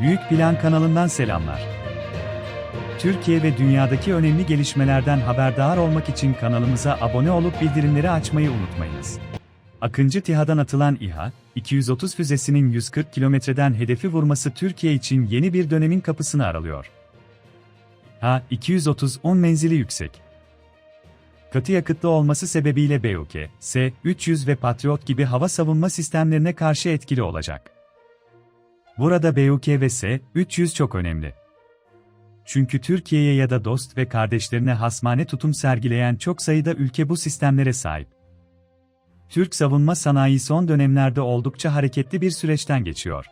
Büyük Plan kanalından selamlar. Türkiye ve dünyadaki önemli gelişmelerden haberdar olmak için kanalımıza abone olup bildirimleri açmayı unutmayınız. Akıncı TİHA'dan atılan İHA, 230 füzesinin 140 kilometreden hedefi vurması Türkiye için yeni bir dönemin kapısını aralıyor. Ha-230 10 menzili yüksek. Katı yakıtlı olması sebebiyle BUK, S-300 ve Patriot gibi hava savunma sistemlerine karşı etkili olacak. Burada BUK ve S-300 çok önemli. Çünkü Türkiye'ye ya da dost ve kardeşlerine hasmane tutum sergileyen çok sayıda ülke bu sistemlere sahip. Türk savunma sanayi son dönemlerde oldukça hareketli bir süreçten geçiyor.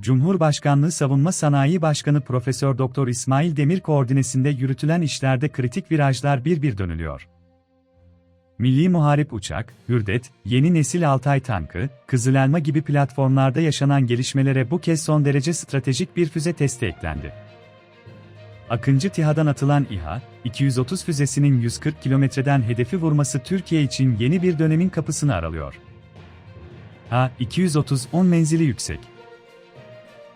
Cumhurbaşkanlığı Savunma Sanayi Başkanı Profesör Doktor İsmail Demir koordinesinde yürütülen işlerde kritik virajlar bir bir dönülüyor. Milli Muharip Uçak, Hürdet, yeni nesil Altay tankı, Kızılelma gibi platformlarda yaşanan gelişmelere bu kez son derece stratejik bir füze testi eklendi. Akıncı TİHA'dan atılan İHA, 230 füzesinin 140 kilometreden hedefi vurması Türkiye için yeni bir dönemin kapısını aralıyor. Ha-230 10 menzili yüksek.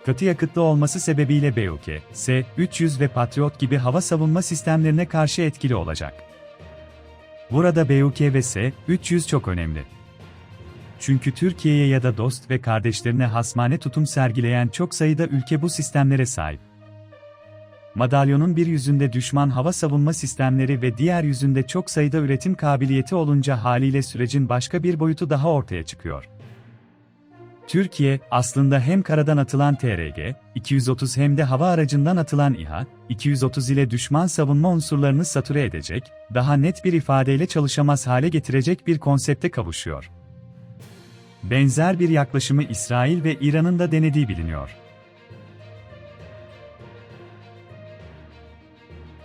Katı yakıtlı olması sebebiyle BUK, S-300 ve Patriot gibi hava savunma sistemlerine karşı etkili olacak. Burada BUK ve S-300 çok önemli. Çünkü Türkiye'ye ya da dost ve kardeşlerine hasmane tutum sergileyen çok sayıda ülke bu sistemlere sahip. Madalyonun bir yüzünde düşman hava savunma sistemleri ve diğer yüzünde çok sayıda üretim kabiliyeti olunca haliyle sürecin başka bir boyutu daha ortaya çıkıyor. Türkiye, aslında hem karadan atılan TRG, 230 hem de hava aracından atılan İHA, 230 ile düşman savunma unsurlarını satüre edecek, daha net bir ifadeyle çalışamaz hale getirecek bir konsepte kavuşuyor. Benzer bir yaklaşımı İsrail ve İran'ın da denediği biliniyor.